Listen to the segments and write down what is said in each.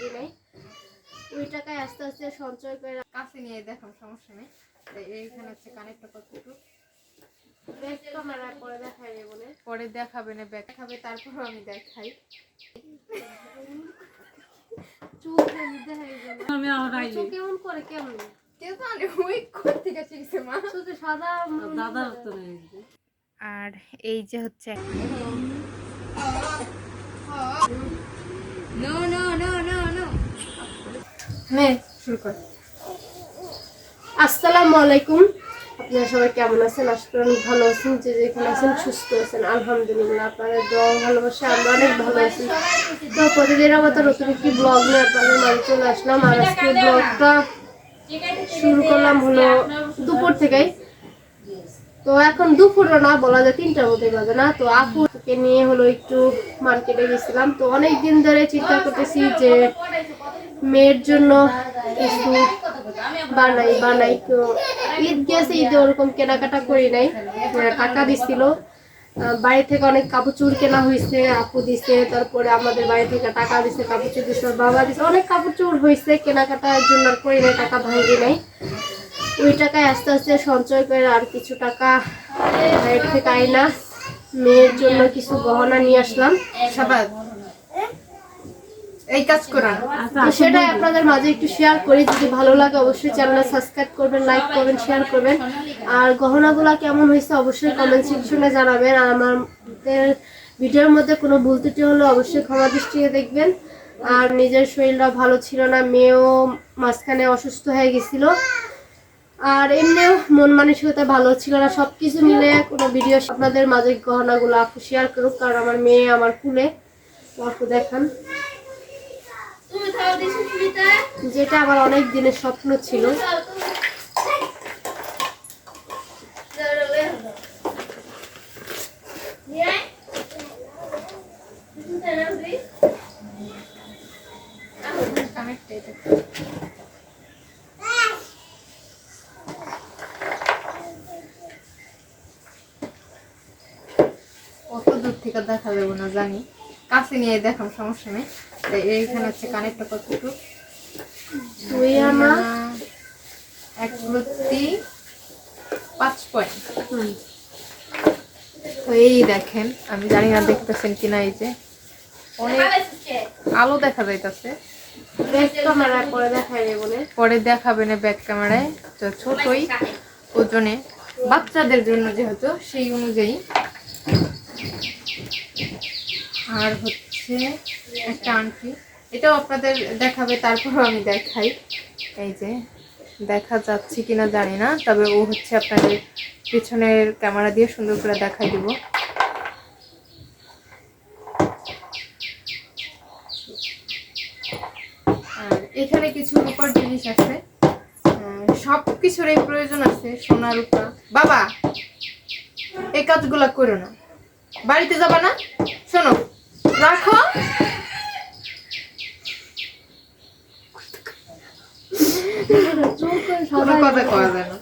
ভাঙি নাই ওই টাকায় আস্তে আস্তে সঞ্চয় করে কাছে নিয়ে দেখাম সমস্যা নেই। এইখানে হচ্ছে কতটুকু পরে দেখাবে না তারপরও আমি দেখাই। কেমন করে কেমন আর এই যে হচ্ছে নো নো নো কর। আসসালামু আলাইকুম। আপনারা সবাই কেমন আছেন? অনেক ভালো আছেন। যে যেখানে আছেন, সুস্থ আছেন। আলহামদুলিল্লাহ আপনাদের দোয়া ভালোবাসা আমরা অনেক ভালো আছি। তো প্রতিদিনের মতো নতুন একটি ব্লগ নিয়ে আপনাদের মাঝে চলে আসলাম। আর আজকে ব্লগটা শুরু করলাম হলো দুপুর থেকেই। তো এখন দুপুরও না, বলা যায় তিনটার মধ্যে বাজে না। তো আপুকে নিয়ে হলো একটু মার্কেটে গেছিলাম। তো অনেক দিন ধরে চিন্তা করতেছি যে মেয়ের জন্য কিছু বানাই বানাই তো ঈদ গেছে, ঈদে ওরকম কেনাকাটা করি নাই। টাকা দিছিল। বাড়ি থেকে অনেক কাপড় চুর কেনা হয়েছে, আপু দিছে, তারপরে আমাদের বাড়ি থেকে টাকা দিছে, কাপড় চুর দিছে, বাবা দিছে, অনেক কাপড় চুর হয়েছে, কেনাকাটার জন্য আর করি নাই, টাকা ভাঙি নাই। ওই টাকায় আস্তে আস্তে সঞ্চয় করে আর কিছু টাকা বাইরে থেকে আইনা। মেয়ের জন্য কিছু গহনা নিয়ে আসলাম। সাবাদ এই কাজ করুন। তো সেটাই আপনাদের মাঝে একটু শেয়ার করি। যদি ভালো লাগে অবশ্যই চ্যানেলটা সাবস্ক্রাইব করবেন লাইক করবেন শেয়ার করবেন। আর গহনাগুলা কেমন হয়েছে অবশ্যই কমেন্ট সেকশনে জানাবেন। আর আমাদের ভিডিওর মধ্যে কোনো ভুল ত্রুটি হলে অবশ্যই ক্ষমা দৃষ্টিতে দেখবেন। আর নিজের শরীরটা ভালো ছিল না মেয়েও মাঝখানে অসুস্থ হয়ে গেছিল। আর এমনিও মন মানসিকতা ভালো ছিল না সব কিছু মিলে কোনো ভিডিও আপনাদের মাঝে গহনাগুলো শেয়ার করুক। কারণ আমার মেয়ে আমার কুলে। আপু দেখান। যেটা আমার অনেক দিনের স্বপ্ন ছিল। অত দূর থেকে দেখা যাবে না, জানি। কাছে নিয়ে দেখাম সমস্যা নেই। এইখানে হচ্ছে কানেরটা কতটুকু তুই আমার এক প্রতি পাঁচ পয়েন্ট। তো এই দেখেন আমি জানি না দেখতেছেন কিনা এই যে। অনেক আলো দেখা যাইতাছে। পরে দেখাবে না ব্যাক ক্যামেরায় তো ছোটই ওজনে। বাচ্চাদের জন্য যেহেতু সেই অনুযায়ী। আর হচ্ছে একটা আংটি। এটাও আপনাদের দেখাবে, তারপরও আমি দেখাই। এই যে, দেখা যাচ্ছে কিনা জানি না, তবে ও হচ্ছে আপনাদের পিছনের ক্যামেরা দিয়ে সুন্দর করে দেখাই দিব। আর এখানে কিছু রূপার জিনিস আছে। সব কিছুরই প্রয়োজন আছে, সোনা রূপা। বাবা, এই কাজগুলা করো না। বাড়িতে যাবা না? শোনো রাখো কথা কওয়া যায় না।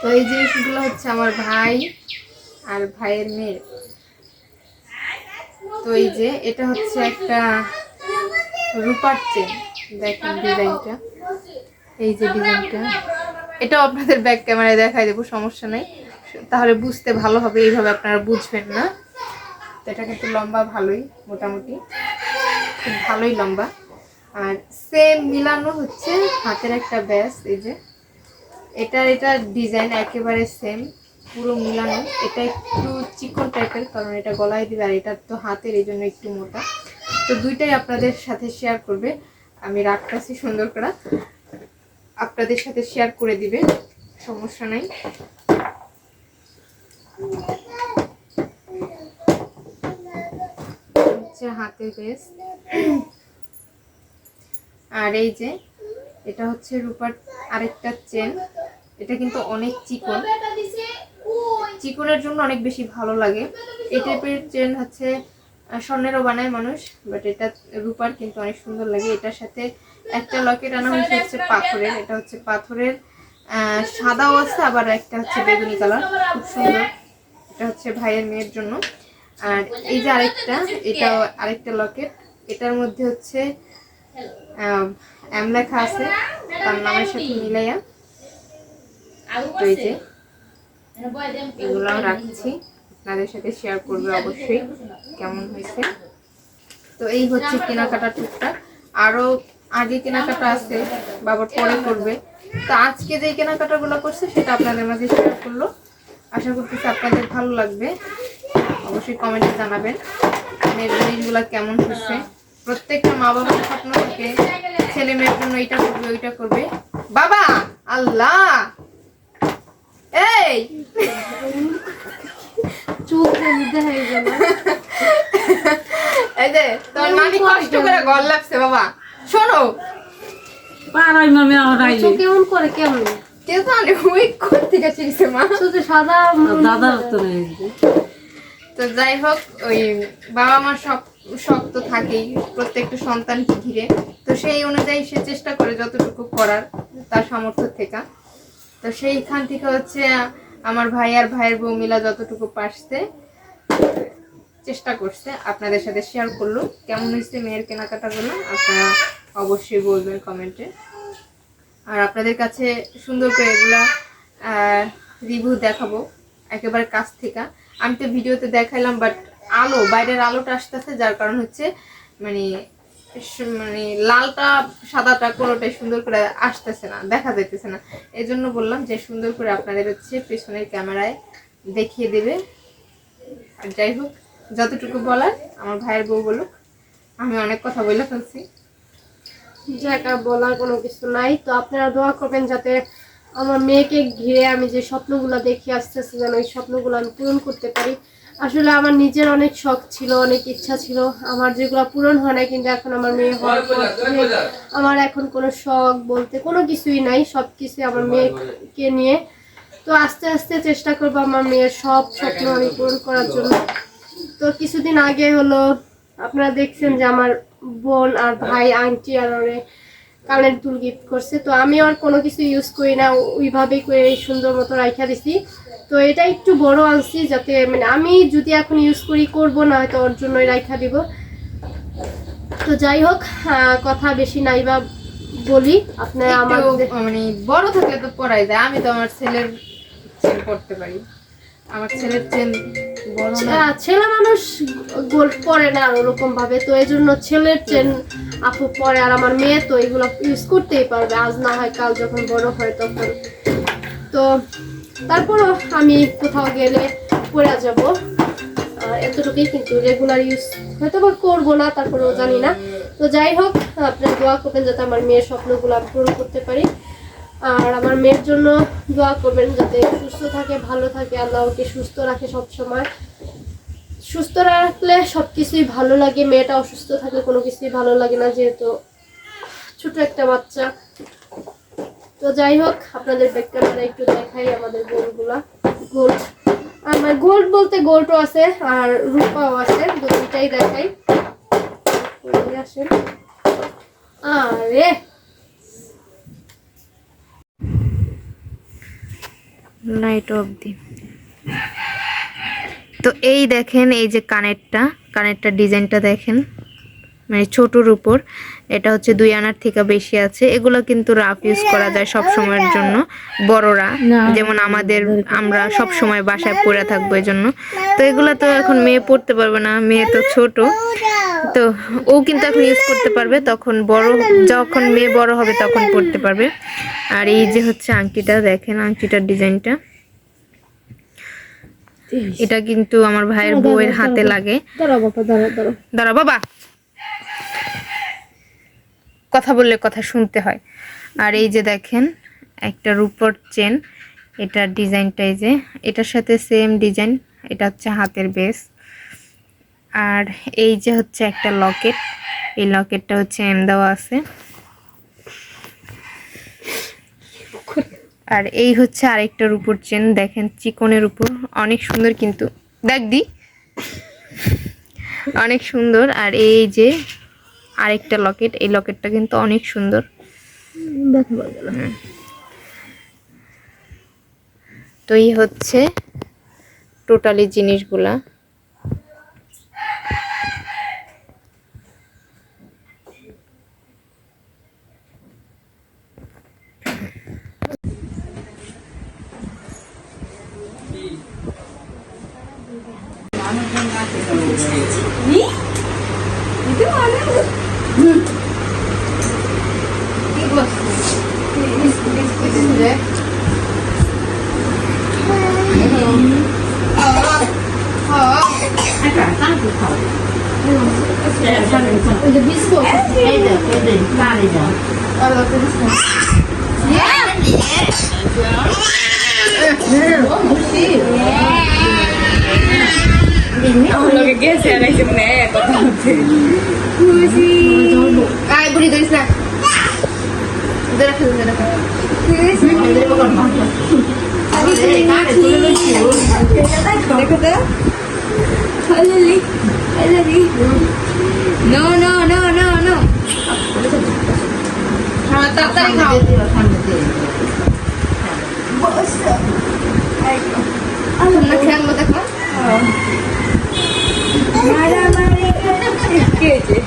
তো এই জিনিসগুলো হচ্ছে আমার ভাই আর ভাইয়ের মেয়ের তো এই যে এটা হচ্ছে একটা রূপার চেন দেখেন ডিজাইনটা। এই যে ডিজাইনটা। এটাও আপনাদের ব্যাক ক্যামেরায় দেখাই দেবো, সমস্যা নেই। তাহলে বুঝতে ভালো হবে, এইভাবে আপনারা বুঝবেন না। এটা কিন্তু লম্বা ভালোই, মোটামুটি। খুব ভালোই লম্বা। আর সেম মিলানো হচ্ছে হাতের একটা ব্যাস, এই যে। এটার এটা ডিজাইন একেবারে সেম পুরো মিলানো। এটা একটু চিকন টাইপের কারণ এটা গলায় দিবে আর এটা তো হাতের, এই জন্য একটু মোটা। তো দুইটাই আপনাদের সাথে শেয়ার করবে। আমি রাখতেছি সুন্দর করে। আপনাদের সাথে শেয়ার করে দিবে। সমস্যা নাই। হচ্ছে হাতে বেশ আর এই যে, এটা হচ্ছে রূপার আরেকটা চেন। এটা কিন্তু অনেক চিকন। চিকনের জন্য অনেক বেশি ভালো লাগে। এই টাইপের চেন হচ্ছে স্বর্ণেরও বানায় মানুষ বাট এটা রূপার কিন্তু অনেক সুন্দর লাগে। এটার সাথে একটা লকেট আনা হয়েছে হচ্ছে পাথরের। এটা হচ্ছে পাথরের সাদাও আছে, আবার একটা হচ্ছে বেগুনি কালার। খুব সুন্দর। এটা হচ্ছে ভাইয়ের মেয়ের জন্য। আর এই যে আরেকটা এটা আরেকটা লকেট। এটার মধ্যে হচ্ছে এম লেখা আছে, তার নামের সাথে মিলাইয়া এই যে এগুলো রাখছি। আপনাদের সাথে শেয়ার করবে অবশ্যই কেমন হয়েছে। তো এই হচ্ছে কেনাকাটা টুকটাক। আরও আগে কেনাকাটা আছে বাবার পরে করবে। তো আজকে যে কেনাকাটাগুলো করছে, সেটা আপনাদের মাঝে শেয়ার করল। আশা করতেছি আপনাদের ভালো লাগবে। অবশ্যই কমেন্টে জানাবেন। মেয়ের জিনিসগুলো কেমন হচ্ছে প্রত্যেকটা মা বাবার স্বপ্ন থাকে ছেলে মেয়ের জন্য এটা করবে ওইটা করবে। বাবা আল্লাহ! এই! গেল। যে তোর কষ্ট করে ঘর লাগছে বাবা? শোনো। মামে আমার কেমন করে কেমন? কে জানে ওই কোথা থেকে মা। শুধু সাদা দাদার তো নেই। তো যাই হোক, ওই বাবা মার সব শখ তো থাকেই, প্রত্যেকটা সন্তানকে ঘিরে। তো সেই অনুযায়ী সে চেষ্টা করে যতটুকু করার, তার সামর্থ্য থেকে। তো সেইখান থেকে হচ্ছে আমার ভাই আর ভাইয়ের বউ মিলা যতটুকু পারছে, চেষ্টা করছে। আপনাদের সাথে শেয়ার করল। কেমন হয়েছে মেয়ের কেনাকাটাগুলো আপনারা অবশ্যই বলবেন কমেন্টে আর আপনাদের কাছে সুন্দর করে এগুলা রিভিউ দেখাবো, একেবারে কাছ থেকে। আমি তো ভিডিওতে দেখাইলাম বাট আলো, বাইরের আলোটা আসতেছে, যার কারণ হচ্ছে মানে মানে লালটা সাদাটা কোনোটাই সুন্দর করে আসতেছে না, দেখা যাইতেছে না। এই জন্য বললাম যে সুন্দর করে আপনাদের হচ্ছে পেছনের ক্যামেরায় দেখিয়ে দেবে। আর যাই হোক, যতটুকু বলার আমার ভাইয়ের বউ বলুক, আমি অনেক কথা বলে ফেলছি। জায়গা বলার কোনো কিছু নাই, তো আপনারা দোয়া করবেন যাতে আমার মেয়েকে ঘিরে আমি যে স্বপ্নগুলো দেখে আসতেছি যেন ওই স্বপ্নগুলো আমি পূরণ করতে পারি। আসলে আমার নিজের অনেক শখ ছিল, অনেক ইচ্ছা ছিল। আমার যেগুলো পূরণ হয় না কিন্তু এখন আমার মেয়ে হওয়ার আমার এখন কোনো শখ বলতে কোনো কিছুই নাই সব কিছু আমার মেয়েকে নিয়ে। তো আস্তে আস্তে চেষ্টা করব আমার মেয়ের সব স্বপ্ন আমি পূরণ করার জন্য। তো কিছুদিন আগে হলো, আপনারা দেখছেন যে আমার বোন আর ভাই, আন্টি আর ওরে কানের দুল গিফট করছে। তো আমি আর কোনো কিছু ইউজ করি না ওইভাবেই করে সুন্দর মতো রাইখা দিছি। তো এটা একটু বড় আনছি যাতে মানে আমি যদি এখন ইউজ করি করব না হয়তো ওর জন্যই রাইখা দিব। তো যাই হোক কথা বেশি নাই বা বলি আপনারা আমার মানে বড় থাকলে তো পড়াই যায় আমি তো আমার ছেলের পড়তে পারি। আমার ছেলের চেন ছেলে মানুষ গোল্ড পরে না ওরকম ভাবে, তো এই জন্য ছেলের চেন আপু পরে আর আমার মেয়ে তো ইউজ করতেই পারবে। আজ না হয় কাল যখন বড় হয় তখন। তো তারপরও আমি কোথাও গেলে পরে যাব। এতটুকুই কিন্তু রেগুলার ইউজ হয়তো বা করব না, তারপরেও জানি না। তো যাই হোক, আপনার দোয়া করবেন যাতে আমার মেয়ের স্বপ্নগুলো আমি পূরণ করতে পারি। আর আমার মেয়ের জন্য দোয়া করবেন যাতে সুস্থ থাকে, ভালো থাকে আল্লাহ ওকে সুস্থ রাখে সব সময়। সুস্থ রাখলে সব কিছুই ভালো লাগে, মেয়েটা অসুস্থ থাকলে কোনো কিছুই ভালো লাগে না যেহেতু ছোট একটা বাচ্চা। তো যাই হোক, আপনাদের ব্যাক একটু দেখাই আমাদের গোলগুলা। গোল্ড আমার গোল্ড বলতে গোল্ডও আছে আর রূপাও আছে দুটাই দেখাই। আসেন। আরে! লাইট অবধি। তো এই দেখেন এই যে কানেরটা কানেরটা ডিজাইনটা দেখেন। মানে ছোটোর উপর। এটা হচ্ছে দুই আনার থেকে বেশি আছে। এগুলো কিন্তু রাফ ইউজ করা যায় সব সময়ের জন্য। বড়রা যেমন আমাদের আমরা সব সময় বাসায় পরে থাকব এই জন্য তো এগুলো তো এখন মেয়ে পড়তে পারবে না মেয়ে তো ছোট। তো ও কিন্তু এখন ইউজ করতে পারবে। তখন বড় যখন মেয়ে বড় হবে তখন পড়তে পারবে। আর এই যে হচ্ছে আংটিটা দেখেন আংটিটার ডিজাইনটা। এটা কিন্তু আমার ভাইয়ের বউয়ের হাতে লাগে। দাঁড়াও বাবা দাঁড়া বাবা। কথা বললে কথা শুনতে হয়। আর এই যে দেখেন, একটা রূপর চেন এটার ডিজাইনটা এই যে, এটার সাথে সেম ডিজাইন এটা হচ্ছে হাতের বেস আর এই যে হচ্ছে একটা লকেট এই লকেটটা হচ্ছে এম দেওয়া আছে। আর এই হচ্ছে আরেকটা উপর চেন দেখেন চিকনের উপর, অনেক সুন্দর কিন্তু। দেখ দি। অনেক সুন্দর। আর এই যে আরেকটা লকেট এই লকেটটা কিন্তু অনেক সুন্দর। তো এই হচ্ছে টোটালি জিনিসগুলা। গেছে কথা হচ্ছে আয় বুড়ি ধরিস না রাখো ধরে রাখো দেখো তো no no no no no তাড়াতাড়ি খাও তোমরা খেয়াল মতো খাও কে যে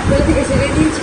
কোথা থেকে সেরে দিয়েছি